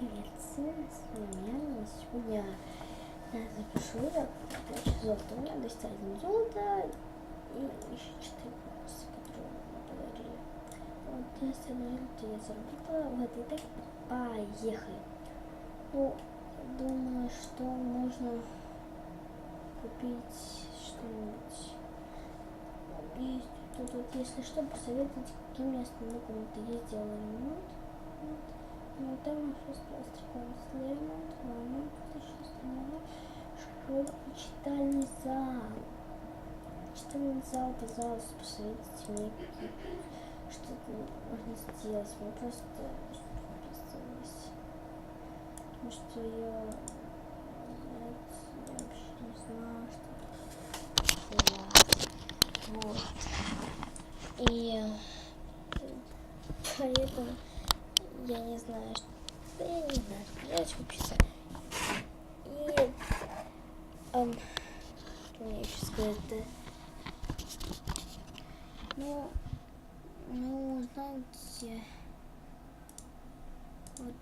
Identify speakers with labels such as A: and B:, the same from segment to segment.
A: Привет, всем с вами я. Я запишу я короче, золото. У меня 201 золото и еще 4 бонуса, которые мне подарили. Вот 201 золото я заработала. Вот и так поехали. Ну, думаю, что можно купить что-нибудь. И тут вот, если что, посоветуйте, каким местом на кому-то ездила ремонт. Вот. Ну, там сейчас пластиковый ремонт, ремонт, сейчас школа, читальный зал. Читальный зал, пожалуйста, посоветуйте мне, что можно сделать. Мне просто осталось. Потому что я, я, я вообще не знаю, что делать. Вот. И поэтому я не знаю, что я не знаю, делать вообще. И эм, что мне еще сказать-то? Ну, ну, знаете, вот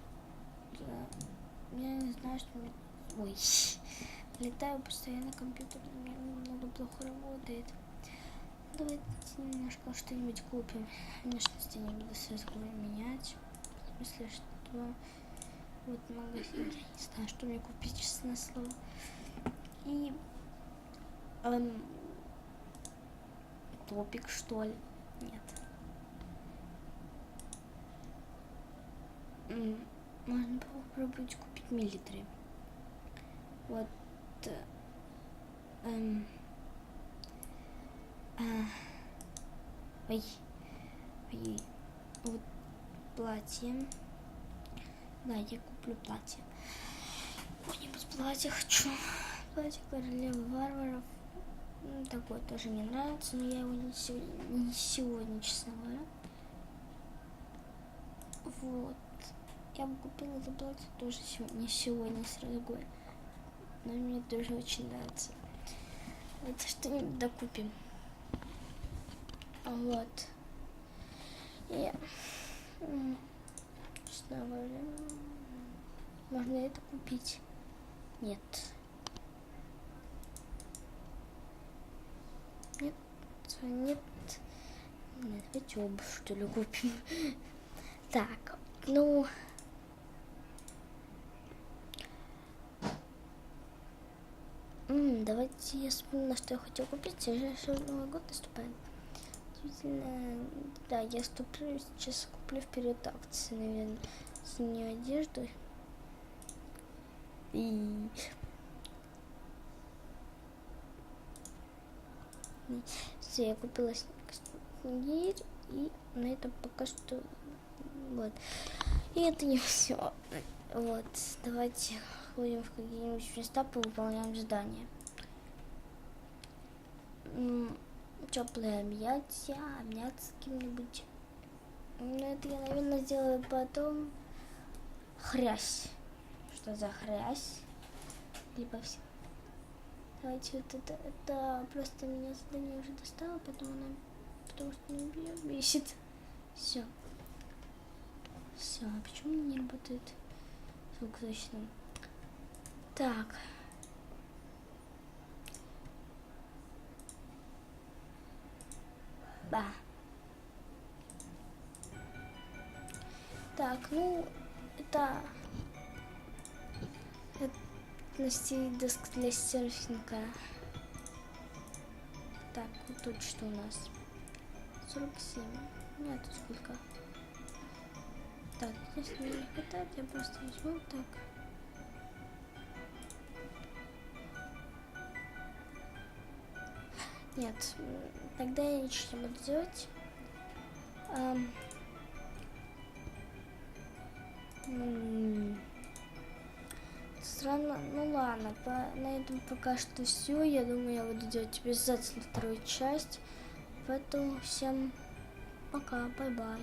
A: я, я не знаю, что мне... Ой, летаю постоянно компьютер, у меня немного плохо работает. Давайте немножко что-нибудь купим. Внешность я не буду сразу менять. В смысле, что вот магазин, я не знаю, что мне купить, честное слово. И эм, топик, что ли? Нет. Можно попробовать купить милитари. Вот. Эм, а, ой, ой, вот платье. Да, я куплю платье. Какое-нибудь платье хочу. Платье королевы варваров. Ну, такое тоже мне нравится, но я его не сегодня, не сегодня честно говоря. Вот. Я бы купила это платье тоже сегодня, не сегодня, сразу говорю. Но мне тоже очень нравится. Это что-нибудь докупим. Вот. И, честно говоря, можно это купить? Нет. Нет, нет. Нет, давайте обувь, что ли, купим. Так, ну... М, давайте я вспомню, что я хотела купить. Сейчас Новый год наступает. Действительно, да, я ступлю, сейчас куплю вперед акции, наверное, с нее одежду. И... Все, я купила снегирь, и на этом пока что... Вот. И это не все. Вот, давайте ходим в какие-нибудь места, повыполняем задания. Теплые объятия, обняться с кем-нибудь. Ну, это я, наверное, сделаю потом. Хрясь. Что за хрясь? Либо все. Давайте вот это, это просто меня задание уже достало, потом она, потому что меня бесит. Все. Все, а почему не работает звук точно? Так. Да. Так, ну, это... Это доск для серфинга. Так, вот тут что у нас? 47. Нет, сколько? Так, если мне не хватает, я просто возьму так. Нет, тогда я ничего не буду делать. Um, Странно, ну ладно, по, на этом пока что все. Я думаю, я буду делать обязательно вторую часть. Поэтому всем пока, бай-бай.